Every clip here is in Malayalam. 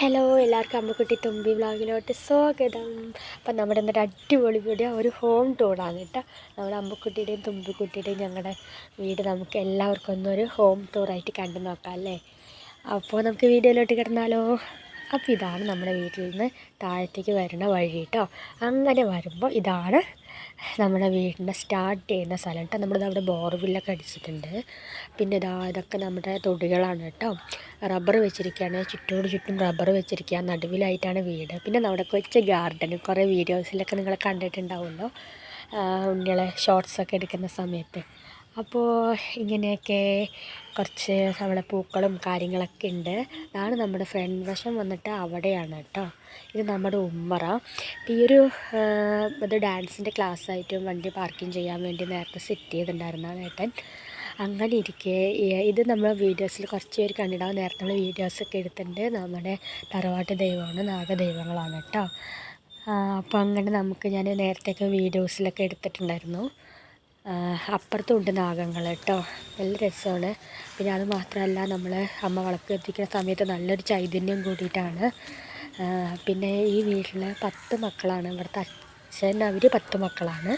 ഹലോ എല്ലാവർക്കും അമ്മക്കുട്ടി തുമ്പി വ്ളോഗിലോട്ട് സ്വാഗതം. അപ്പം നമ്മുടെ ഇന്നൊരു അടിപൊളി വീഡിയോ ഒരു ഹോം ടൂറാണ് കേട്ടോ. നമ്മുടെ അമ്മക്കുട്ടിയുടെയും തുമ്പിക്കുട്ടിയുടെയും ഞങ്ങളുടെ വീട് നമുക്ക് എല്ലാവർക്കും ഒന്നൊരു ഹോം ടൂറായിട്ട് കണ്ടു നോക്കാം അല്ലേ? അപ്പോൾ നമുക്ക് വീഡിയോയിലോട്ട് കിടന്നാലോ? അപ്പോൾ ഇതാണ് നമ്മുടെ വീട്ടിൽ നിന്ന് താഴത്തേക്ക് വരുന്ന വഴി കേട്ടോ. അങ്ങനെ വരുമ്പോൾ ഇതാണ് നമ്മുടെ വീടിന്റെ സ്റ്റാർട്ട് ചെയ്യുന്ന സ്ഥലം കേട്ടോ. നമ്മളിത് അവിടെ ബോർവില്ലൊക്കെ അടിച്ചിട്ടുണ്ട്. പിന്നെ ഇതാ ഇതൊക്കെ നമ്മുടെ തൊടികളാണ് കേട്ടോ. റബ്ബർ വെച്ചിരിക്കുകയാണ്. ചുറ്റോട് ചുറ്റും റബ്ബർ വെച്ചിരിക്കുക നടുവിലായിട്ടാണ് വീട്. പിന്നെ നമ്മുടെ കൊച്ച ഗാർഡൻ. കുറേ വീഡിയോസിലൊക്കെ നിങ്ങൾ കണ്ടിട്ടുണ്ടാവുമല്ലോ. ഉണ്ണികളെ ഷോർട്സൊക്കെ എടുക്കുന്ന സമയത്ത്. അപ്പോൾ ഇങ്ങനെയൊക്കെ കുറച്ച് നമ്മുടെ പൂക്കളും കാര്യങ്ങളൊക്കെ ഉണ്ട്. അതാണ് നമ്മുടെ ഫ്രണ്ട് വശം വന്നിട്ട് അവിടെയാണ് കേട്ടോ. ഇത് നമ്മുടെ ഉമ്മറ. ഈ ഒരു ഇത് ഡാൻസിന്റെ ക്ലാസ്സായിട്ടും വണ്ടി പാർക്കിംഗ് ചെയ്യാൻ വേണ്ടി നേരത്തെ സെറ്റ് ചെയ്തിട്ടുണ്ടായിരുന്ന ഏട്ടൻ. അങ്ങനെ ഇരിക്കെ ഇത് നമ്മൾ വീഡിയോസിൽ കുറച്ച് പേര് കണ്ടിടാൻ നേരത്തെ നമ്മൾ വീഡിയോസൊക്കെ എടുത്തിട്ടുണ്ട്. നമ്മുടെ തറവാട്ട് ദൈവമാണ് നാഗദൈവങ്ങളാണ് കേട്ടോ. അപ്പോൾ അങ്ങനെ നമുക്ക് ഞാൻ നേരത്തെയൊക്കെ വീഡിയോസിലൊക്കെ എടുത്തിട്ടുണ്ടായിരുന്നു. അപ്പുറത്തും ഉണ്ട് നാഗങ്ങൾ കേട്ടോ. നല്ല രസമാണ്. പിന്നെ അത് മാത്രമല്ല നമ്മൾ അമ്മ വിളക്ക് കത്തിക്കുന്ന സമയത്ത് നല്ലൊരു ചൈതന്യം കൂടിയിട്ടാണ്. പിന്നെ ഈ വീട്ടിൽ പത്ത് മക്കളാണ്. ഇവിടുത്തെ അച്ഛൻ അവർ പത്ത് മക്കളാണ്.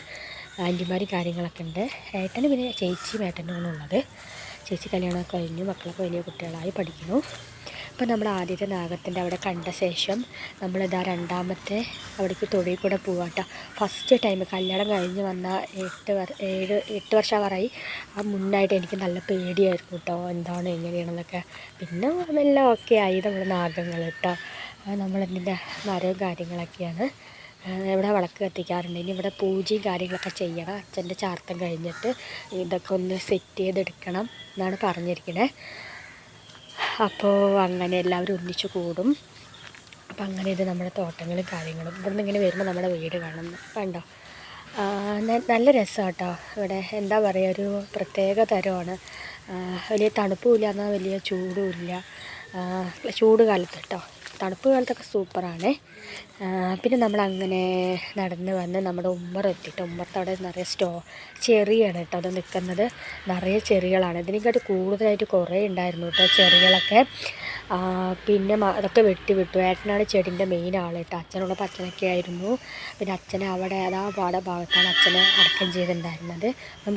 ആന്റിമാരും കാര്യങ്ങളൊക്കെ ഉണ്ട്. ഏട്ടന് പിന്നെ ചേച്ചിയും ഏട്ടനുമാണ് ഉള്ളത്. ചേച്ചി കല്യാണമൊക്കെ കഴിഞ്ഞു. മക്കളൊക്കെ വലിയ കുട്ടികളായി പഠിക്കുന്നു. അപ്പോൾ നമ്മൾ ആദ്യത്തെ നാഗത്തിന്റെ അവിടെ കണ്ട ശേഷം നമ്മളിതാ രണ്ടാമത്തെ അവിടേക്ക് തൊഴിൽ കൂടെ പോവാട്ടോ ഫസ്റ്റ് ടൈം കല്യാണം കഴിഞ്ഞ് വന്ന എട്ട് വർ ഏഴ് എട്ട് വർഷമാറായി ആ മുന്നായിട്ട് എനിക്ക് നല്ല പേടിയായിരുന്നു കേട്ടോ എന്താണ് എങ്ങനെയാണെന്നൊക്കെ. പിന്നെ എല്ലാം ഓക്കെ ആയി നമ്മൾ നാഗങ്ങൾ കേട്ടോ നമ്മളതിന്റെ മരവും കാര്യങ്ങളൊക്കെയാണ്. ഇവിടെ വിളക്ക് കത്തിക്കാറുണ്ട്. ഇനി ഇവിടെ പൂജയും കാര്യങ്ങളൊക്കെ ചെയ്യണം. അച്ഛന്റെ ചാർത്തം കഴിഞ്ഞിട്ട് ഇതൊക്കെ ഒന്ന് സെറ്റ് ചെയ്തെടുക്കണം എന്നാണ് പറഞ്ഞിരിക്കുന്നത് അപ്പോൾ അങ്ങനെ എല്ലാവരും ഒന്നിച്ചു കൂടും. അപ്പോൾ അങ്ങനെ ഇത് നമ്മുടെ തോട്ടങ്ങളും കാര്യങ്ങളും ഇവിടെ നിന്ന് ഇങ്ങനെ വരുമ്പോൾ നമ്മുടെ വീട് കാണും കണ്ടോ? നല്ല രസമാണ് കേട്ടോ ഇവിടെ എന്താ പറയുക ഒരു പ്രത്യേക തരമാണ്. വലിയ തണുപ്പുമില്ല എന്നാൽ വലിയ ചൂടുമില്ല ചൂട് കാലത്ത് കേട്ടോ. തണുപ്പ് കാലത്തൊക്കെ സൂപ്പറാണ്. പിന്നെ നമ്മൾ അങ്ങനെ നടന്ന് വന്ന് നമ്മുടെ ഉമ്മർ എത്തിയിട്ട് ഉമ്മർത്ത് അവിടെ നിറയെ സ്റ്റോ ചെറിയാണ് കേട്ടോ അത് നിൽക്കുന്നത്. നിറയെ ചെറികളാണ്. ഇതിനെക്കാട്ടി കൂടുതലായിട്ട് കുറേ ഉണ്ടായിരുന്നു കേട്ടോ ചെറികളൊക്കെ. പിന്നെ അതൊക്കെ വെട്ടി വിട്ടു. ഏട്ടനാണ് ചെടിന്റെ മെയിൻ ആൾ കേട്ടോ. അച്ഛനുള്ള അച്ഛനൊക്കെ ആയിരുന്നു. പിന്നെ അച്ഛനെ അവിടെ അതാ പാട ഭാഗത്താണ് അച്ഛനെ അടക്കം ചെയ്തിട്ടുണ്ടായിരുന്നത്.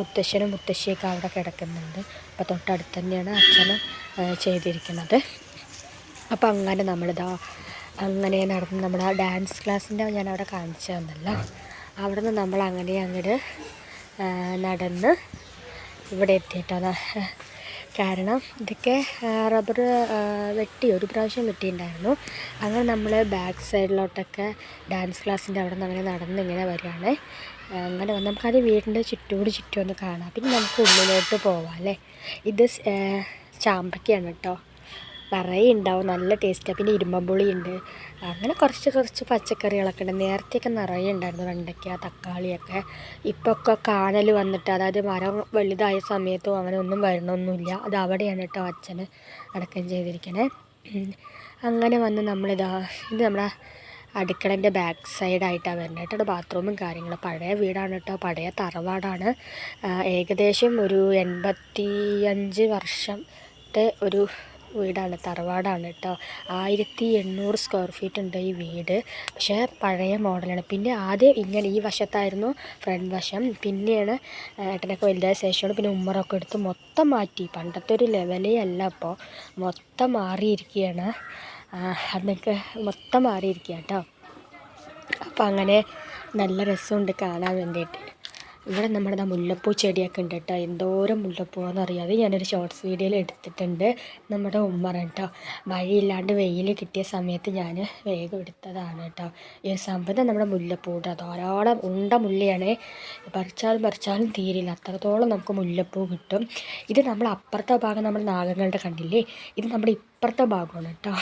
മുത്തശ്ശനും മുത്തശ്ശിയൊക്കെ അവിടെ കിടക്കുന്നുണ്ട്. അപ്പോൾ തൊട്ടടുത്ത് തന്നെയാണ് അച്ഛനും ചെയ്തിരിക്കുന്നത്. അപ്പോൾ അങ്ങനെ നമ്മളിതാ അങ്ങനെ നടന്ന് നമ്മുടെ ആ ഡാൻസ് ക്ലാസ്സിന്റെ ഞാൻ അവിടെ കാണിച്ചു തന്നല്ലോ. അവിടെ നിന്ന് നമ്മൾ അങ്ങനെ അങ്ങോട്ട് നടന്ന് ഇവിടെ എത്തിയിട്ടാണ്. കാരണം ഇതൊക്കെ റബ്ബർ വെട്ടി ഒരു പ്രാവശ്യം വെട്ടിയിട്ടുണ്ടായിരുന്നു. അങ്ങനെ നമ്മൾ ബാക്ക് സൈഡിലോട്ടൊക്കെ ഡാൻസ് ക്ലാസ്സിന്റെ അവിടെ നിന്ന് അങ്ങനെ നടന്ന് ഇങ്ങനെ വരികയാണ്. അങ്ങനെ വന്ന് നമുക്കത് വീടിന്റെ ചുറ്റോട് ചുറ്റും ഒന്ന് കാണാം. പിന്നെ നമുക്ക് ഉള്ളിലോട്ട് പോവാം അല്ലേ? ഇത് ചാമ്പയ്ക്കാണ് കേട്ടോ. നിറയെ ഉണ്ടാവും നല്ല ടേസ്റ്റാണ് പിന്നെ ഇരുമ്പമ്പുളി ഉണ്ട് അങ്ങനെ കുറച്ച് കുറച്ച് പച്ചക്കറികളൊക്കെ ഉണ്ട്. നേരത്തെയൊക്കെ നിറയെ ഉണ്ടായിരുന്നു വെണ്ടയ്ക്ക തക്കാളിയൊക്കെ. ഇപ്പൊക്കെ കാനൽ വന്നിട്ട് അതായത് മരം വലുതായ സമയത്തും അങ്ങനെ ഒന്നും വരണമൊന്നുമില്ല അത് അവിടെയാണ് കേട്ടോ അച്ഛന് അടക്കം ചെയ്തിരിക്കണേ. അങ്ങനെ വന്ന് നമ്മളിതാ ഇത് നമ്മുടെ അടുക്കളന്റെ ബാക്ക് സൈഡായിട്ടാണ് വരുന്നത് കേട്ടോ ബാത്റൂമും കാര്യങ്ങളും. പഴയ വീടാണ് കേട്ടോ പഴയ തറവാടാണ്. ഏകദേശം ഒരു എൺപത്തി അഞ്ച് വർഷത്തെ ഒരു വീടാണ് തറവാടാണ് കേട്ടോ ആയിരത്തി എണ്ണൂറ് സ്ക്വയർ ഫീറ്റ് ഉണ്ട് ഈ വീട്. പക്ഷേ പഴയ മോഡലാണ്. പിന്നെ ആദ്യം ഇങ്ങനെ ഈ വശത്തായിരുന്നു ഫ്രണ്ട് വശം. പിന്നെയാണ് ഏട്ടനൊക്കെ വലുതായ ശേഷമാണ് പിന്നെ ഉമ്മറൊക്കെ എടുത്ത് മൊത്തം മാറ്റി. പണ്ടത്തെ ഒരു ലെവലേ അല്ല അപ്പോൾ മൊത്തം മാറിയിരിക്കുകയാണ്. അന്നൊക്കെ മൊത്തം മാറിയിരിക്കുക കേട്ടോ അപ്പോൾ അങ്ങനെ നല്ല രസമുണ്ട് കാണാൻ വേണ്ടിയിട്ട്. ഇവിടെ നമ്മുടെ മുല്ലപ്പൂ ചെടിയൊക്കെ ഉണ്ട് കേട്ടോ. എന്തോരം മുല്ലപ്പൂവാന്ന് അറിയാതെ ഞാനൊരു ഷോർട്സ് വീഡിയോയിൽ എടുത്തിട്ടുണ്ട്. നമ്മുടെ ഉമ്മറ കേട്ടോ വഴിയില്ലാണ്ട് വെയിൽ കിട്ടിയ സമയത്ത് ഞാൻ വേഗം എടുത്തതാണ് കേട്ടോ ഈ ഒരു സംഭവം നമ്മുടെ മുല്ലപ്പൂ കേട്ടോ ധാരാളം ഉണ്ട മുല്ലയാണ് പറിച്ചാലും പറിച്ചാലും തീരില്ല. അത്രത്തോളം നമുക്ക് മുല്ലപ്പൂ കിട്ടും. ഇത് നമ്മൾ അപ്പുറത്തെ ഭാഗം നമ്മൾ നാഗങ്ങളുടെ കണ്ടില്ലേ? ഇത് നമ്മുടെ ഇപ്പുറത്തെ ഭാഗമാണ് കേട്ടോ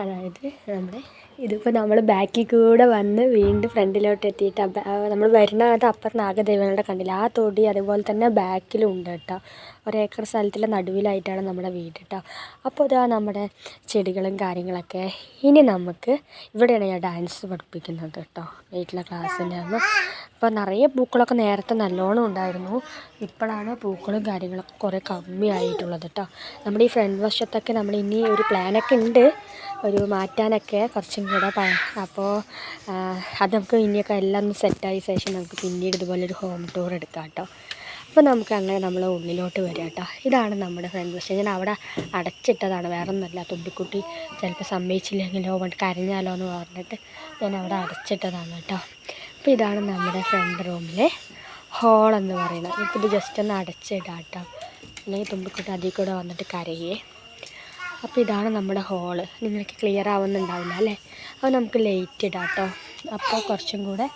അതായത് നമ്മുടെ ഇതിപ്പോൾ നമ്മൾ ബാക്കിൽ കൂടെ വന്ന് വീണ്ടും ഫ്രണ്ടിലോട്ട് എത്തിയിട്ട് നമ്മൾ വരുന്നതിനകത്ത് അപ്പുറത്ത് നാഗദൈവങ്ങളുടെ കണ്ടില്ല? ആ തൊടി അതുപോലെ തന്നെ ബാക്കിലും ഉണ്ട് കേട്ടോ. ഒരേക്കർ സ്ഥലത്തിലെ നടുവിലായിട്ടാണ് നമ്മുടെ വീട് കേട്ടോ. അപ്പോൾ ഇതാ നമ്മുടെ ചെടികളും കാര്യങ്ങളൊക്കെ ഇനി നമുക്ക് ഇവിടെയാണ് ഞാൻ ഡാൻസ് പഠിപ്പിക്കുന്നത് കേട്ടോ. വീട്ടിലെ ക്ലാസ്സിന്റെ അപ്പോൾ അപ്പോൾ നിറയെ പൂക്കളൊക്കെ നേരത്തെ നല്ലോണം ഉണ്ടായിരുന്നു. ഇപ്പോഴാണ് പൂക്കളും കാര്യങ്ങളൊക്കെ കുറേ കമ്മിയായിട്ടുള്ളത് കേട്ടോ നമ്മുടെ ഈ ഫ്രണ്ട് വശത്തൊക്കെ നമ്മൾ ഇനി ഒരു പ്ലാനൊക്കെ ഉണ്ട്. ഒരു മാറ്റാനൊക്കെ കുറച്ചും കൂടെ അപ്പോൾ അത് നമുക്ക് ഇനിയൊക്കെ എല്ലാം ഒന്ന് സെറ്റായ ശേഷം നമുക്ക് പിന്നീട് ഇതുപോലെ ഒരു ഹോം ടൂർ എടുക്കാം കേട്ടോ അപ്പോൾ നമുക്ക് അങ്ങനെ നമ്മൾ ഉള്ളിലോട്ട് വരിക കേട്ടോ ഇതാണ് നമ്മുടെ ഫ്രണ്ട് വശം. ഞാൻ അവിടെ അടച്ചിട്ടതാണ്. വേറെ ഒന്നുമല്ല തുമ്പിക്കുട്ടി ചിലപ്പോൾ സമ്മതിച്ചില്ലെങ്കിലോ കരഞ്ഞാലോ എന്ന് പറഞ്ഞിട്ട് ഞാൻ അവിടെ അടച്ചിട്ടതാണ് കേട്ടോ അപ്പോൾ ഇതാണ് നമ്മുടെ ഫ്രണ്ട് റൂമിലെ ഹോളെന്ന് പറയുന്നത്. നമുക്കിത് ജസ്റ്റ് ഒന്ന് അടച്ചിടാം കേട്ടോ അല്ലെങ്കിൽ തുമ്പിക്കുട്ടി അതിൽ കൂടെ വന്നിട്ട് കരയേ. അപ്പോൾ ഇതാണ് നമ്മുടെ ഹോൾ നിങ്ങൾക്ക് ക്ലിയർ ആവുന്നുണ്ടാവില്ല അല്ലേ? അപ്പോൾ നമുക്ക് ലൈറ്റ് ഇടാം കേട്ടോ അപ്പോൾ കുറച്ചും കൂടെ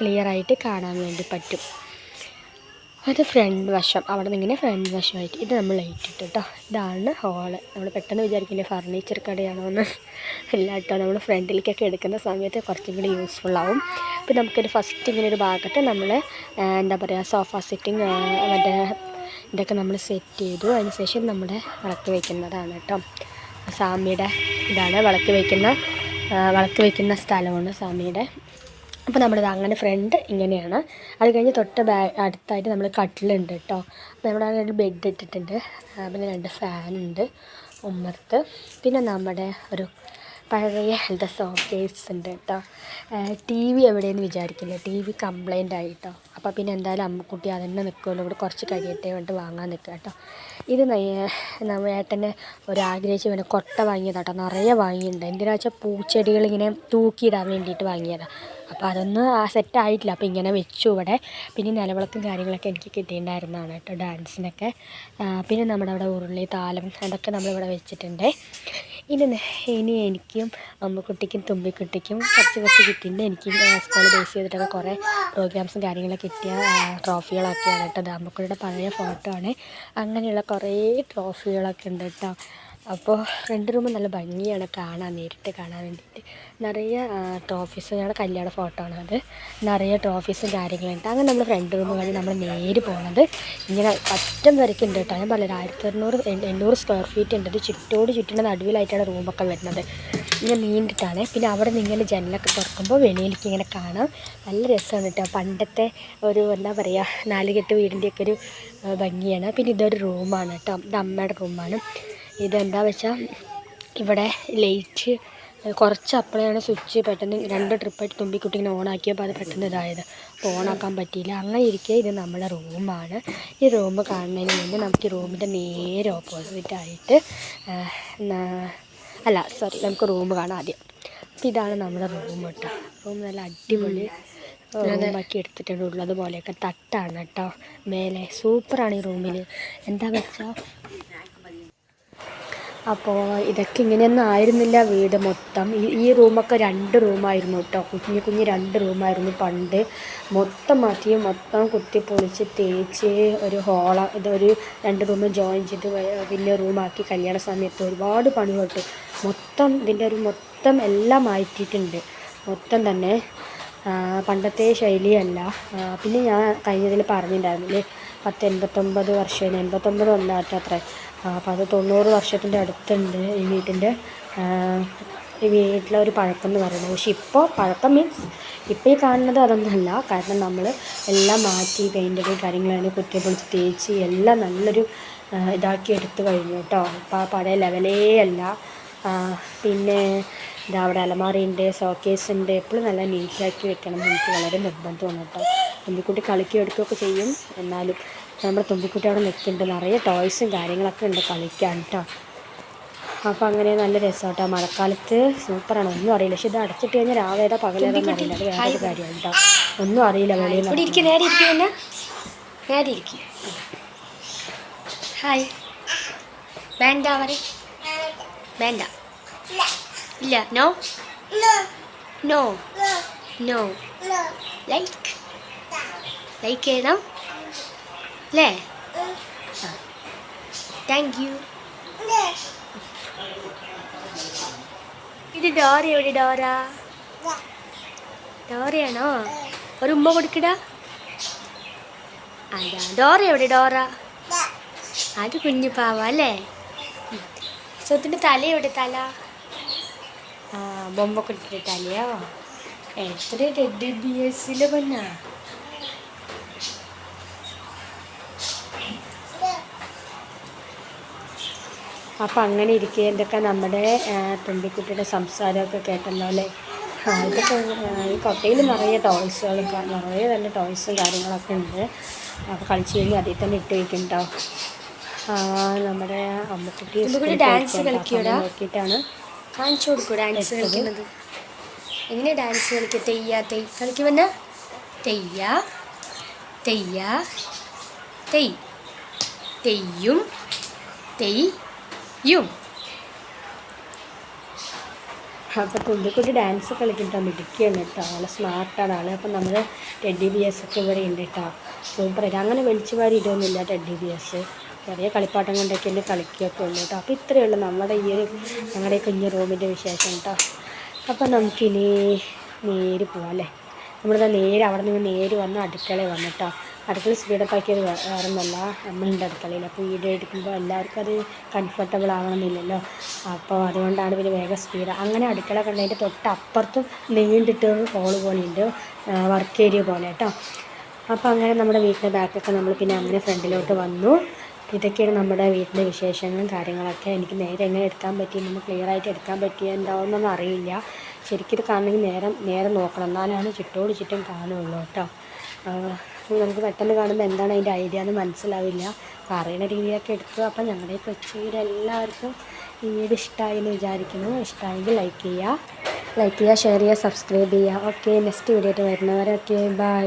ക്ലിയർ ആയിട്ട് കാണാൻ വേണ്ടി പറ്റും. അത് ഫ്രണ്ട് വശം. അവിടെ നിന്ന് ഇങ്ങനെ ഫ്രണ്ട് വശമായിട്ട് ഇത് നമ്മൾ ലൈറ്റ് ഇട്ടു കേട്ടോ ഇതാണ് ഹോൾ നമ്മൾ പെട്ടെന്ന് വിചാരിക്കില്ലേ ഫർണിച്ചർ കടയാണോ എന്ന് ഇല്ല കേട്ടോ നമ്മൾ ഫ്രണ്ടിലേക്കൊക്കെ എടുക്കുന്ന സമയത്ത് കുറച്ചും കൂടി യൂസ്ഫുൾ ആവും. അപ്പോൾ നമുക്കൊരു ഫസ്റ്റ് ഇങ്ങനെ ഒരു ഭാഗത്ത് നമ്മൾ എന്താ പറയുക സോഫ സെറ്റിങ് മറ്റേ ഇതൊക്കെ നമ്മൾ സെറ്റ് ചെയ്തു. അതിന് ശേഷം നമ്മുടെ വിളക്ക് വയ്ക്കുന്നതാണ് കേട്ടോ സ്വാമിയുടെ ഇതാണ് വിളക്ക് വയ്ക്കുന്ന വിളക്ക് വയ്ക്കുന്ന സ്ഥലമാണ് സ്വാമിയുടെ. അപ്പോൾ നമ്മളിത് അങ്ങനെ ഫ്രണ്ട് ഇങ്ങനെയാണ്. അത് കഴിഞ്ഞ് തൊട്ട് ബാ അടുത്തായിട്ട് നമ്മൾ കട്ടിലുണ്ട് കേട്ടോ അപ്പോൾ നമ്മുടെ ഒരു ബെഡ് ഇട്ടിട്ടുണ്ട്. പിന്നെ രണ്ട് ഫാനുണ്ട് ഉമ്മർത്ത്. പിന്നെ നമ്മുടെ ഒരു പഴയ ഹെൽത്ത് സോക്കേസ് ഉണ്ട് കേട്ടോ ടി വി എവിടെയെന്ന് വിചാരിക്കില്ല? ടി വി കംപ്ലൈന്റ് കേട്ടോ അപ്പോൾ പിന്നെ എന്തായാലും അമ്മക്കുട്ടി അതന്നെ നിൽക്കുമല്ലോ ഇവിടെ കുറച്ച് കഴിയട്ടെ വേണ്ടി വാങ്ങാൻ നിൽക്കുക കേട്ടോ ഇത് നമ്മ ഏട്ടനെ ഒരാഗ്രഹിച്ച് പിന്നെ കൊട്ട വാങ്ങിയതാട്ടോ നിറയെ വാങ്ങിയിട്ടുണ്ട്. എന്തിനാ വെച്ചാൽ പൂച്ചെടികൾ ഇങ്ങനെ തൂക്കിയിടാൻ വേണ്ടിയിട്ട് വാങ്ങിയതാണ് അപ്പോൾ അതൊന്നും ആ സെറ്റ് ആയിട്ടില്ല. അപ്പോൾ ഇങ്ങനെ വെച്ചു ഇവിടെ. പിന്നെ നിലവിളക്കും കാര്യങ്ങളൊക്കെ എനിക്ക് കിട്ടിയിട്ടുണ്ടായിരുന്നതാണ് കേട്ടോ ഡാൻസിനൊക്കെ പിന്നെ നമ്മുടെ അവിടെ ഉരുളി താലം അതൊക്കെ നമ്മളിവിടെ വെച്ചിട്ടുണ്ട്. ഇനി ഇനി എനിക്കും അമ്മക്കുട്ടിക്കും തുമ്പിക്കുട്ടിക്കും കുറച്ച് കുറച്ച് കിട്ടിയിട്ടുണ്ട്. എനിക്ക് സ്കൂൾ ബേസ് ചെയ്തിട്ടൊക്കെ കുറേ പ്രോഗ്രാംസും കാര്യങ്ങളൊക്കെ കിട്ടിയ ട്രോഫികളൊക്കെയാണ് കേട്ടോ. അത് അമ്മക്കുട്ടിയുടെ പഴയ ഫോട്ടോ ആണ്. അങ്ങനെയുള്ള കുറേ ട്രോഫികളൊക്കെ ഉണ്ട് കേട്ടോ. അപ്പോൾ രണ്ട് റൂം നല്ല ഭംഗിയാണ് കാണാൻ നേരിട്ട് കാണാൻ വേണ്ടിയിട്ട്. നിറയെ ട്രോഫീസ് ഞങ്ങളുടെ കല്യാണ ഫോട്ടോ ആണ് അത്. നിറയെ ട്രോഫീസും കാര്യങ്ങളുണ്ട് അങ്ങനെ നമ്മൾ ഫ്രണ്ട് റൂം കഴിഞ്ഞ് നമ്മൾ നേര് പോകുന്നത് ഇങ്ങനെ അറ്റം വരയ്ക്കുണ്ട് കേട്ടോ. ഞാൻ പറഞ്ഞത് ആയിരത്തി അറുന്നൂറ് എണ്ണൂറ് സ്ക്വയർ ഫീറ്റ് ഉണ്ട്. ചുറ്റോട് ചുറ്റിന്റെ നടുവിലായിട്ടാണ് റൂമൊക്കെ വരുന്നത്. ഇങ്ങനെ നീണ്ടിട്ടാണ്. പിന്നെ അവിടെ നിന്ന് ഇങ്ങനെ ജനലൊക്കെ തുറക്കുമ്പോൾ വെളിയിലേക്ക് ഇങ്ങനെ കാണാം. നല്ല രസമാണ് കേട്ടോ. പണ്ടത്തെ ഒരു എന്താ പറയുക നാലുകെട്ട് വീടിന്റെയൊക്കെ ഒരു ഭംഗിയാണ്. പിന്നെ ഇതൊരു റൂമാണ് കേട്ടോ. ഇത് അമ്മയുടെ റൂമാണ്. ഇതെന്താ വെച്ചാൽ ഇവിടെ ലൈറ്റ് കുറച്ച് അപ്പോഴാണ് സ്വിച്ച് പെട്ടെന്ന് രണ്ട് ട്രിപ്പായിട്ട് തുമ്പിക്കുട്ടി ഇങ്ങനെ ഓണാക്കിയപ്പോൾ അത് പെട്ടെന്ന് ഇതായത്. അപ്പോൾ ഓണാക്കാൻ പറ്റിയില്ല. അങ്ങനെ ഇരിക്കെ ഇത് നമ്മുടെ റൂമാണ്. ഈ റൂം കാണുന്നതിന് മുന്നേ നമുക്ക് ഈ റൂമിന്റെ നേരെ ഓപ്പോസിറ്റ് ആയിട്ട് അല്ല സോറി നമുക്ക് റൂം കാണാം ആദ്യം. അപ്പം ഇതാണ് നമ്മുടെ റൂം കേട്ടോ. റൂം നല്ല അടിപൊളി റൂമാക്കി എടുത്തിട്ടുണ്ട്. ഉള്ളതുപോലെയൊക്കെ തട്ടാണ് കേട്ടോ. മേലെ സൂപ്പറാണ് ഈ റൂമിൽ എന്താ വെച്ചാൽ അപ്പോൾ ഇതൊക്കെ ഇങ്ങനെയൊന്നും ആയിരുന്നില്ല വീട് മൊത്തം. ഈ റൂമൊക്കെ രണ്ട് റൂമായിരുന്നു കേട്ടോ. കുഞ്ഞു കുഞ്ഞു രണ്ട് റൂമായിരുന്നു പണ്ട്. മൊത്തം മാറ്റി മൊത്തം കുത്തി പൊളിച്ച് തേച്ച് ഒരു ഹോള ഇതൊരു രണ്ട് റൂം ജോയിൻ ചെയ്ത് വലിയ റൂമാക്കി കല്യാണ സമയത്ത് ഒരുപാട് പണി കിട്ടും മൊത്തം ഇതിന്റെ ഒരു മൊത്തം എല്ലാം മാറ്റിയിട്ടുണ്ട്. മൊത്തം തന്നെ പണ്ടത്തെ ശൈലിയല്ല. പിന്നെ ഞാൻ കഴിഞ്ഞതിൽ പറഞ്ഞിട്ടുണ്ടായിരുന്നില്ലേ? പത്ത് എൺപത്തൊമ്പത് വർഷം എൺപത്തൊമ്പത് ഒന്നാറ്റ അത്ര അപ്പോൾ അത് തൊണ്ണൂറ് വർഷത്തിന്റെ അടുത്തുണ്ട് ഈ വീട്ടിന്റെ ഈ വീട്ടിലെ ഒരു പഴക്കം എന്ന് പറയുന്നത്. പക്ഷെ ഇപ്പോൾ പഴക്കം മീൻസ് ഇപ്പോൾ ഈ കാണുന്നത് അതൊന്നുമല്ല. കാരണം നമ്മൾ എല്ലാം മാറ്റി പെയിന്റുകൾ കാര്യങ്ങളാണ് പൊളിച്ച് തേച്ച് എല്ലാം നല്ലൊരു ഇതാക്കി എടുത്തു കഴിഞ്ഞു കേട്ടോ. ഇപ്പോൾ ആ പഴയ ലെവലേ അല്ല. പിന്നെ ഇതാ അവിടെ അലമാറിയുണ്ട് ഷോക്കേസ് ഉണ്ട്. എപ്പോഴും നല്ല നീറ്റാക്കി വെക്കണം എനിക്ക് വളരെ നിർബന്ധമാണ് കേട്ടോ. തുമ്പിക്കുട്ടി കളിക്കുകയും എടുക്കുകയൊക്കെ ചെയ്യും. എന്നാലും നമ്മുടെ തുമ്പിക്കുട്ടി അവിടെ നിൽക്കുന്നുണ്ട്. നിറയെ ടോയ്സും കാര്യങ്ങളൊക്കെ ഉണ്ട് കളിക്കാൻ കേട്ടോ അപ്പോൾ അങ്ങനെ നല്ല രസം കേട്ടോ മഴക്കാലത്ത് സൂപ്പറാണ്. ഒന്നും അറിയില്ല. പക്ഷെ ഇത് അടച്ചിട്ട് കഴിഞ്ഞാൽ രാവിലെ ഏതാ പകലേതാന്ന് അറിയില്ല. അത് വേറൊരു കാര്യമാണ് കേട്ടോ ഒന്നും അറിയില്ല വെളിയിൽ നേരെ ഇരിക്കും നേരെ ഇരിക്കും. ഹായ്. വേണ്ട പറയും വേണ്ട. ഇല്ല. No? No? No. Like. Like അല്ലേ താങ്ക് യു ഇത് ഡോറ എവിടെ ഡോറ? ഡോറയാണോ? ഒരു ഉമ്മ കൊടുക്കടാ. അതാ ഡോറ എവിടെ ഡോറ? അത് കുഞ്ഞു പാവ അല്ലേ സ്വത്തിന്റെ തല എവിടെ തല? ആ ബൊമ്മ കൊട്ടിട്ട് തലയോ എത്ര ഡെഡ് ബി എസിലെ പൊന്നാ അപ്പം അങ്ങനെ ഇരിക്കുക ഇതൊക്കെ നമ്മുടെ പെൺകുട്ടിയുടെ സംസാരമൊക്കെ കേട്ടല്ലോ അല്ലേ? ഇതൊക്കെ ഈ കൊട്ടയിൽ നിറയെ ടോയ്സുകളും ക- നിറയെ തന്നെ ടോയ്സും കാര്യങ്ങളൊക്കെ ഉണ്ട്. അപ്പോൾ കളിച്ച് കഴിഞ്ഞ് അതിൽ തന്നെ ഇട്ട് വയ്ക്കുന്നുണ്ടോ നമ്മുടെ അമ്മക്കുട്ടി ഡാൻസ്. അപ്പോൾ നോക്കിയിട്ടാണ് കാണിച്ചു കൊടുക്കും ഡാൻസ് കളിക്കുന്നത്. എങ്ങനെ ഡാൻസ് കളിക്കുക തെയ്യ തെയ് കളിക്കുമെന്ന തെയ്യ തെയ്യ തെയ് തെയ്യും തെയ്യും അപ്പോൾ തുമ്പിക്കുട്ടി ഡാൻസ് കളിക്കിട്ടോ മിടിക്കുകയാണ് കേട്ടോ. നല്ല സ്മാർട്ടാണ് ആൾ അപ്പം നമ്മൾ ടെഡി ബി എസ് ഒക്കെ ഇവിടെ ഉണ്ട് കേട്ടോ. സൂപ്പർ അങ്ങനെ വലിച്ചു വാരി ഇടുന്നില്ല ടെഡി ബി എസ് ചെറിയ കളിപ്പാട്ടം കൊണ്ടൊക്കെ ഉണ്ട് കളിക്കുകയൊക്കെ ഉള്ളൂ കേട്ടോ. അപ്പോൾ ഇത്രയേ ഉള്ളൂ നമ്മുടെ ഈ ഒരു ഞങ്ങളുടെ ഈ കുഞ്ഞു റൂമിന്റെ വിശേഷം കേട്ടോ. അപ്പം നമുക്കിനി നേര് പോവാം അല്ലേ? നമ്മളിതാ നേരെ അവിടെ നിന്ന് നേര് വന്ന് അടുക്കളയിൽ വന്നിട്ടോ അടുക്കള സ്പീഡപ്പ് ആക്കിയത് വേ- വേറൊന്നല്ല നമ്മളുണ്ട് അടുക്കളയിൽ. അപ്പോൾ വീഡിയോ എടുക്കുമ്പോൾ എല്ലാവർക്കും അത് കംഫർട്ടബിൾ ആവണമെന്നില്ലല്ലോ. അപ്പോൾ അതുകൊണ്ടാണ് പിന്നെ വേഗം സ്പീഡ് അങ്ങനെ അടുക്കള കണ്ടതിന്റെ തൊട്ട് അപ്പുറത്തും നീണ്ടിട്ട് ഹോൾ പോലെയുണ്ട് വർക്ക് ഏരിയ പോലെ കേട്ടോ. അപ്പോൾ അങ്ങനെ നമ്മുടെ വീട്ടിന്റെ ബാക്കൊക്കെ നമ്മൾ പിന്നെ അങ്ങനെ ഫ്രണ്ടിലോട്ട് വന്നു. ഇതൊക്കെയാണ് നമ്മുടെ വീട്ടിലെ വിശേഷങ്ങളും കാര്യങ്ങളൊക്കെ. എനിക്ക് നേരെ എങ്ങനെ എടുക്കാൻ പറ്റി നമുക്ക് ക്ലിയർ ആയിട്ട് എടുക്കാൻ പറ്റിയിട്ടുണ്ടാവുമെന്നൊന്നും അറിയില്ല. ശരിക്കും ഇത് കാണണമെങ്കിൽ നേരം നേരെ നോക്കണം. എന്നാലാണ് ചുറ്റോട് ചുറ്റും കാണുള്ളൂ കേട്ടോ. നമുക്ക് പെട്ടെന്ന് കാണുമ്പോൾ എന്താണ് അതിന്റെ ഐഡിയ എന്ന് മനസ്സിലാവില്ല. പറയുന്ന രീതിയൊക്കെ എടുത്തു. അപ്പം ഞങ്ങളുടെ ഈ കൊച്ചു എല്ലാവർക്കും ഈ വീട് ഇഷ്ടമായി എന്ന് വിചാരിക്കുന്നു. ഇഷ്ടമായെങ്കിൽ ലൈക്ക് ചെയ്യുക. ലൈക്ക് ചെയ്യുക ഷെയർ ചെയ്യുക സബ്സ്ക്രൈബ് ചെയ്യുക. ഓക്കെ നെക്സ്റ്റ് വീഡിയോ ആയിട്ട് വരുന്നവരെ ഓക്കെ ബൈ